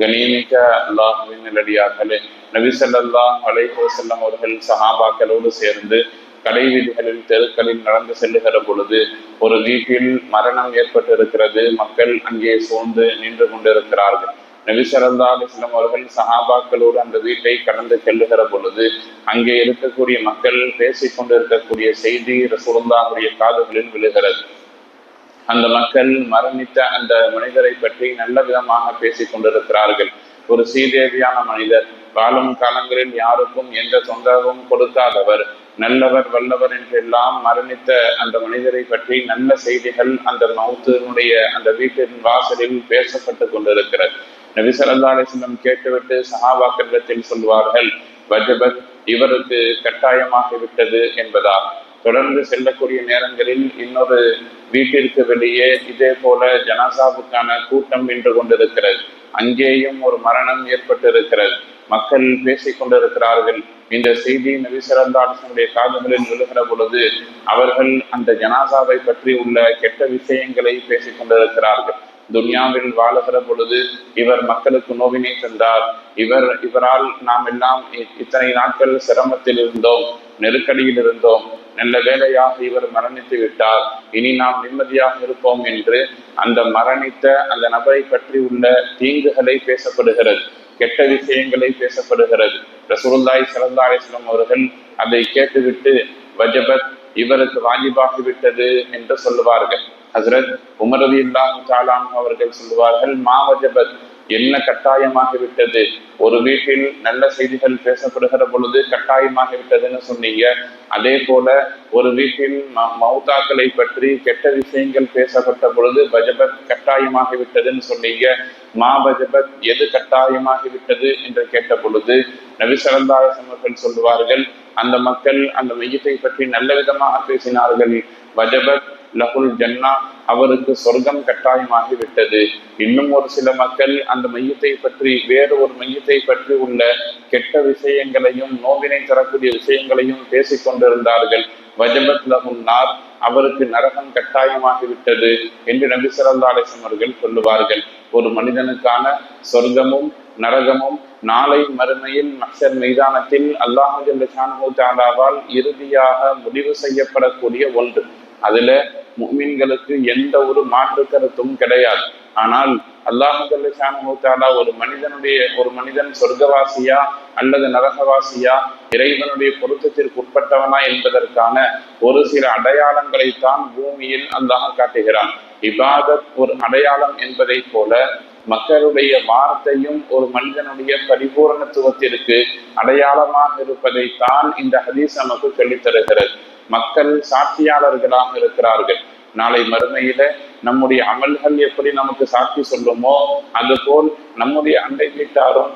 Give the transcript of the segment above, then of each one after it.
கணியமிக்க அல்லாஹுவின் நிலடியார்களே நபி ஸல்லல்லாஹு அலைஹி அவர்கள் சஹாபாக்களோடு சேர்ந்து கடை வீதிகளில் தெருக்களில் நடந்து செல்லுகிற பொழுது ஒரு வீட்டில் மரணம் ஏற்பட்டிருக்கிறது. மக்கள் அங்கே சூழ்ந்து நின்று கொண்டிருக்கிறார்கள். நபி ஸல்லல்லாஹு அவர்கள் சஹாபாக்களோடு அந்த வீட்டை கடந்து செல்லுகிற பொழுது அங்கே இருக்கக்கூடிய மக்கள் பேசிக் கொண்டிருக்கக்கூடிய செய்தி ரசூலுல்லாஹுடைய காதுகளில் விழுகிறது. அந்த மக்கள் மரணித்த அந்த மனிதரை பற்றி நல்ல விதமாக பேசிக் கொண்டிருக்கிறார்கள். ஒரு சீதேவியான மனிதர் வாழும் காலங்களில் யாருக்கும் எந்த தொந்தரவும் கொடுக்காதவர் நல்லவர் வல்லவர் என்றெல்லாம் மரணித்த அந்த மனிதரை பற்றி நல்ல செய்திகள் அந்த மௌத்தினுடைய அந்த வீட்டின் வாசலில் பேசப்பட்டு கொண்டிருக்கிறது. நபி ஸல்லல்லாஹு அலைஹி கேட்டுவிட்டு சஹாபாக்களிடத்தில் சொல்வார்கள் வஜபத் இவருக்கு கட்டாயமாகிவிட்டது என்பதால் தொடர்ந்து செல்லக்கூடிய நேரங்களில் இன்னொரு வீட்டிற்கு வெளியே இதே போல ஜனாசாவுக்கான கூட்டம் நின்று கொண்டிருக்கிறது. அங்கேயும் ஒரு மரணம் ஏற்பட்டிருக்கிறது. மக்கள் பேசிக் கொண்டிருக்கிறார்கள். இந்த செய்தி நபி காதுகளில் விழுகிற பொழுது அவர்கள் அந்த ஜனாசாவை பற்றி உள்ள கெட்ட விஷயங்களை பேசிக் கொண்டிருக்கிறார்கள். துன்யாவில் வாழுகிற பொழுது இவர் மக்களுக்கு நோவினை தந்தார். இவர் இவரால் நாம் எல்லாம் இத்தனை நாட்கள் சிரமத்தில் இருந்தோம் நெருக்கடியில் இருந்தோம். நல்ல வேலையாக இவர் மரணித்து விட்டார். இனி நாம் நிம்மதியாக இருப்போம் என்று அந்த மரணித்த அந்த நபரை பற்றி உள்ள தீங்குகளை பேசப்படுகிறது. கெட்ட விஷயங்களை பேசப்படுகிறது. ரசூலுல்லாஹி ஸல்லல்லாஹு அவர்கள் அதை கேட்டுவிட்டு வஜபத் இவருக்கு வாஜிபாகி விட்டது என்று சொல்லுவார்கள். ஹசரத் உமரது இல்லாஹு தாலாம் அவர்கள் சொல்லுவார்கள் மா வஜபத். என்ன கட்டாயமாகி விட்டது? ஒரு வீட்டில் நல்ல செய்திகள் பேசப்படுகிற பொழுது கட்டாயமாகி விட்டதுன்னு சொன்னீங்க. அதே போல ஒரு வீட்டில் ம- பற்றி கெட்ட விஷயங்கள் பேசப்பட்ட பொழுது பஜபத் கட்டாயமாகி விட்டதுன்னு சொன்னீங்க. மா பஜபத் எது கட்டாயமாகி விட்டது என்று கேட்ட பொழுது நபி அவர்கள் சொல்லுவார்கள் அந்த மக்கள் அந்த மையத்தை பற்றி நல்ல விதமாக பேசினார்கள். வஜபத் லகுல் ஜன்னா அவருக்கு சொர்க்கம் கட்டாயமாகி விட்டது இன்னும் ஒரு சில மக்கள் அந்த மையத்தை பற்றி வேறு ஒரு மையத்தை பற்றி உள்ள கெட்ட விஷயங்களையும் நோவினை தரக்கூடிய விஷயங்களையும் பேசிக் கொண்டிருந்தார்கள். வஜபத் லகுல் நார் அவருக்கு நரகம் கட்டாயமாகி விட்டது என்று நபி ஸல்லல்லாஹு அவர்கள் சொல்லுவார்கள். ஒரு மனிதனுக்கான சொர்க்கமும் நரகமும் நாளை மறுமையில் மக்சர் மைதானத்தில் அல்லாஹு ஜல்ல இறுதியாக முடிவு செய்யப்படக்கூடிய ஒன்று. அதுல முஃமின்களுக்கு எந்த ஒரு மாற்று கருத்தும் கிடையாது. ஆனால் அல்லாஹு ஒரு மனிதனுடைய ஒரு மனிதன் சொர்க்கவாசியா அல்லது நரகவாசியா இறைவனுடைய பொருத்தத்திற்கு உட்பட்டவனா என்பதற்கான ஒரு சில அடையாளங்களை தான் பூமியில் அல்லாஹ் காட்டுகிறான். இபாதத் ஒரு அடையாளம் என்பதை போல மக்களுடைய வார்த்தையும் ஒரு மனிதனுடைய பரிபூரணத்துவத்திற்கு அடையாளமாக இருப்பதை தான் இந்த ஹதீஸ் நமக்கு சொல்லித் தருகிறது மக்கள் சாட்சியாளர்களாக இருக்கிறார்கள். நாளை மறுமையில நம்முடைய அமல்கள் எப்படி நமக்கு சாட்சி சொல்லுமோ அதுபோல் நம்முடைய அண்டை வீட்டாரும்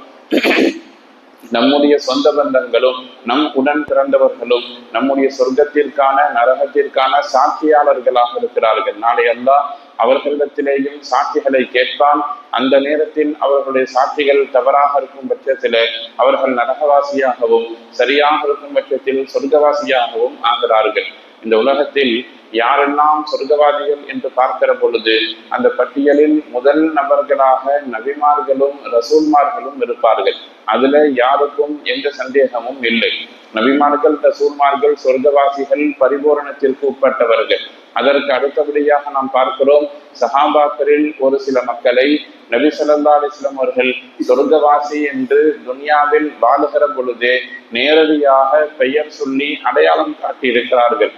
நம்முடைய சொந்த பந்தங்களும் நம் உடன் பிறந்தவர்களும் நம்முடைய சொர்க்கத்திற்கான நரகத்திற்கான சாட்சியாளர்களாக இருக்கிறார்கள். நாளை அல்லாஹ் அவர்களிடத்திலேயும் சாட்சிகளை கேட்பான். அந்த நேரத்தில் அவர்களுடைய சாட்சிகள் தவறாக இருக்கும் பட்சத்தில் அவர்கள் நரகவாசியாகவும் சரியாக இருக்கும் பட்சத்தில் சொர்க்கவாசியாகவும் ஆகிறார்கள். இந்த உலகத்தில் யாரெல்லாம் சொர்க்கவாதிகள் என்று பார்க்கிற பொழுது அந்த பட்டியலில் முதல் நபர்களாக நபிமார்களும் ரசூல்மார்களும் இருப்பார்கள். அதுல யாருக்கும் எந்த சந்தேகமும் இல்லை. நபிமார்கள் தசூர்மார்கள் சொர்க்கவாசிகள் பரிபூரணத்திற்கு உட்பட்டவர்கள். அதற்கு அடுத்தபடியாக நாம் பார்க்கிறோம் சஹாபாக்களில் ஒரு சில மக்களை நபி ஸல்லல்லாஹு அலைஹி அவர்கள் சொர்க்கவாசி என்று துனியாவில் வாழுகிற பொழுதே நேரடியாக பெயர் சொல்லி அடையாளம் காட்டியிருக்கிறார்கள்.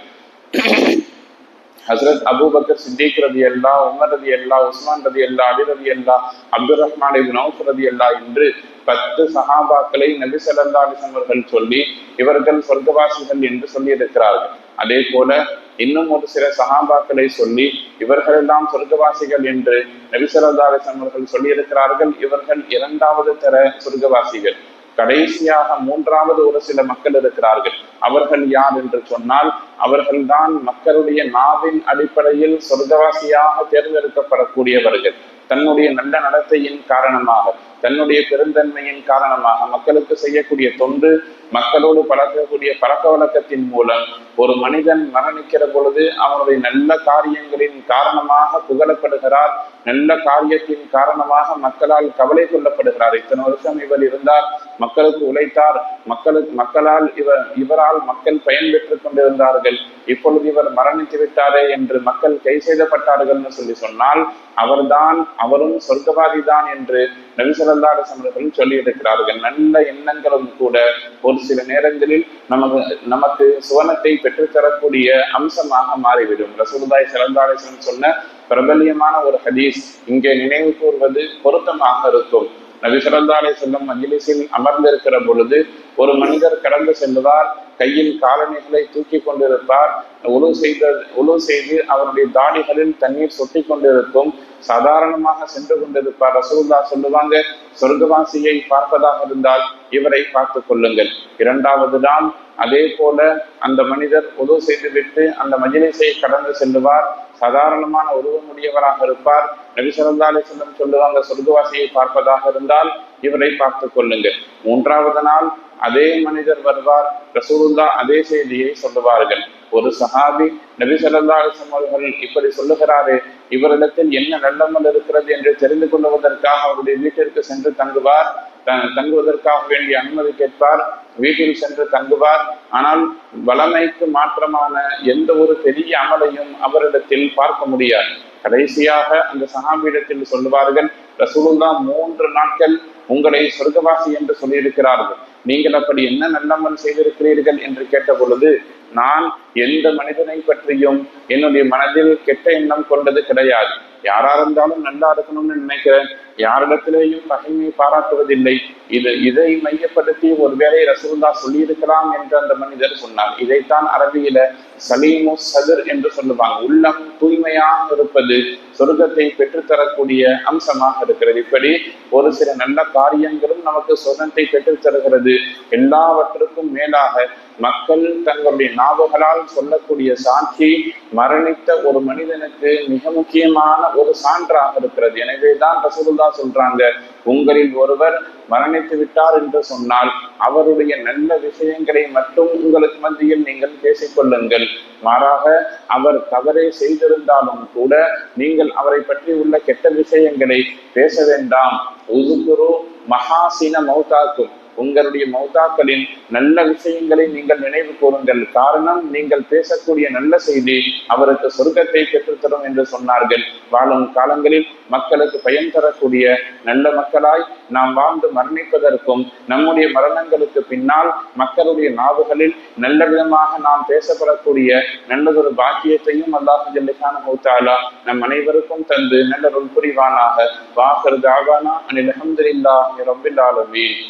ஹசரத் அபூபக்கர் சித்திக் ரதி அல்லா உமர் ரதி அல்லா உஸ்மான் ரதி அல்லா அலி ரதி அல்லா அப்துல் ரஹ்மான் இப்னு ரதி அல்லா என்று பத்து சஹாபாக்களை நபி ஸல்லல்லாஹு அவர்கள் சொல்லி இவர்கள் சொர்க்கவாசிகள் என்று சொல்லி இருக்கிறார்கள் அதே போல இன்னும் ஒரு சில சகாபாக்களை சொல்லி இவர்களெல்லாம் சொர்க்கவாசிகள் என்று நபி ஸல்லல்லாஹு அவர்கள் சொல்லி இருக்கிறார்கள் இவர்கள் இரண்டாவது தர சொர்க்கவாசிகள். கடைசியாக மூன்றாவது ஒரு சில மக்கள் இருக்கிறார்கள். அவர்கள் யார் என்று சொன்னால் அவர்கள்தான் மக்களுடைய நாவின் அடிப்படையில் சொர்க்கவாசியாக தேர்ந்தெடுக்கப்படக்கூடியவர்கள். தன்னுடைய நல்ல நடத்தையின் காரணமாக தன்னுடைய பெருந்தன்மையின் காரணமாக மக்களுக்கு செய்யக்கூடிய தொண்டு மக்களோடு பழக்கக்கூடிய பழக்க வழக்கத்தின் மூலம் ஒரு மனிதன் மரணிக்கிற பொழுது அவனுடைய நல்ல காரியங்களின் காரணமாக புகழப்படுகிறார். நல்ல காரியத்தின் காரணமாக மக்களால் கவலை கொள்ளப்படுகிறார். இத்தனை வருஷம் இவர் இருந்தார் மக்களுக்கு உழைத்தார் மக்களுக்கு மக்களால் இவர் இவரால் மக்கள் பயன் பெற்றுக் கொண்டிருந்தார்கள். இப்பொழுது இவர் மரணித்து விட்டாரே என்று மக்கள் கை செய்தப்பட்டார்கள் சொல்லி சொன்னால் அவர்தான் அவரும் சொர்க்கவாதி தான் என்று நபிசல்லாத சமர்கள் சொல்லியிருக்கிறார்கள். நல்ல எண்ணங்களும் கூட ஒரு சில நேரங்களில் நமக்கு நமக்கு சுவனத்தை பெற்றுத்தரக்கூடிய அம்சமாக மாறிவிடும். ரசூலுதாய் சிறந்தாலேசன் சொன்ன பிரபல்யமான ஒரு ஹதீஸ் இங்கே நினைவு கூறுவது பொருத்தமாக இருக்கும். நபி சிறந்தாலே செல்லும் மஜிலிசில் அமர்ந்திருக்கிற பொழுது ஒரு மனிதர் கடந்து செல்லுவார் கையில் காலணிகளை தூக்கி கொண்டிருப்பார். உழு செய்த உழு செய்து அவருடைய தாடிகளில் தண்ணீர் சொட்டி கொண்டிருக்கும். சாதாரணமாக சென்று கொண்டிருப்பார். ரசூல்லா சொல்லுவாங்க சொர்க்கவாசியை பார்ப்பதாக இருந்தால் இவரை பார்த்து கொள்ளுங்கள். இரண்டாவது தான் அதே போல அந்த மனிதர் உதவு செய்துவிட்டு அந்த மஜிலிசை கடந்து செல்லுவார். சாதாரணமான உருவமுடையவராக இருப்பார். நபி சிறந்தாலே செல்லும் சொல்லுவாங்க சொர்க்கவாசியை பார்ப்பதாக இருந்தால் இவரை பார்த்து கொள்ளுங்கள். மூன்றாவது நாள் அதே மனிதர் வருவார். ரசூலுல்லா அதே செய்தியை சொல்லுவார்கள். ஒரு சஹாபி நபி சல்லா அவர்கள் இப்படி சொல்லுகிறாரே இவரிடத்தில் என்ன நல்லமல் இருக்கிறது என்று தெரிந்து கொள்வதற்காக அவருடைய வீட்டிற்கு சென்று தங்குவார் தங்குவதற்காக வேண்டிய அனுமதி கேட்பார் வீட்டில் சென்று தங்குவார். ஆனால் வளமைக்கு மாற்றமான எந்த ஒரு பெரிய அமலையும் அவரிடத்தில் பார்க்க முடியாது. கடைசியாக அந்த சகாபியிடத்தில் சொல்லுவார்கள் ரசூலுல்லா மூன்று நாட்கள் உங்களை சொர்க்கவாசி என்று சொல்லியிருக்கிறார்கள். நீங்கள் அப்படி என்ன நல்லமல் செய்திருக்கிறீர்கள்? என்று கேட்ட பொழுது நான் எந்த மனிதனை பற்றியும் என்னுடைய மனதில் கெட்ட எண்ணம் கொண்டது கிடையாது. யாரா இருந்தாலும் நல்லா இருக்கணும்னு நினைக்கிறேன். யாரிடத்திலேயும் பகைமை பாராட்டுவதில்லை. இது இதை மையப்படுத்தி ஒருவேளை ரசூல்லா சொல்லியிருக்கலாம் என்று அந்த மனிதர் சொன்னார். இதைத்தான் அரபியில சலீமு சதுர் என்று சொல்லுவாங்க. உள்ளம் தூய்மையாக இருப்பது சொர்க்கத்தை பெற்றுத்தரக்கூடிய அம்சமாக இருக்கிறது. இப்படி ஒரு சில நல்ல காரியங்களும் நமக்கு சொர்க்கத்தை பெற்றுத்தருகிறது. எல்லாவற்றுக்கும் மேலாக மக்கள் தங்களுடைய நாவுகளால் சொல்லக்கூடிய சாட்சி மரணித்த ஒரு மனிதனுக்கு மிக முக்கியமான ஒரு சான்றாக இருக்கிறது. எனவேதான் அல்லா சொல்றாங்க உங்களில் ஒருவர் மரணித்து விட்டார் என்று சொன்னால் அவருடைய நல்ல விஷயங்களை மட்டும் உங்களுக்கு மத்தியில் நீங்கள் பேசிக்கொள்ளுங்கள் மாறாக அவர் தவறே செய்திருந்தாலும் கூட நீங்கள் அவரை பற்றி உள்ள கெட்ட விஷயங்களை பேச வேண்டாம். உதுகுரு மகாசின உங்களுடைய மௌதாக்களின் நல்ல விஷயங்களை நீங்கள் நினைவு கூறுங்கள். காரணம் நீங்கள் பேசக்கூடிய நல்ல செய்தி அவருக்கு சொர்க்கத்தை பெற்றுத்தரும் என்று சொன்னார்கள். வாழும் காலங்களில் மக்களுக்கு பயன் தரக்கூடிய நல்ல மக்களாய் நாம் வாழ்ந்து மரணிப்பதற்கும் நம்முடைய மரணங்களுக்கு பின்னால் மக்களுடைய நாவுகளில் நல்ல விதமாக நாம் பேசப்படக்கூடிய நல்லதொரு பாக்கியத்தையும் அல்லாஹ் ஜல்லிகான மூத்தாலா நம் அனைவருக்கும் தந்து நல்ல புரிவானாக. வாகர் தாவானா அனில் அஹமதுல்லா ரபில் ஆலமீன்.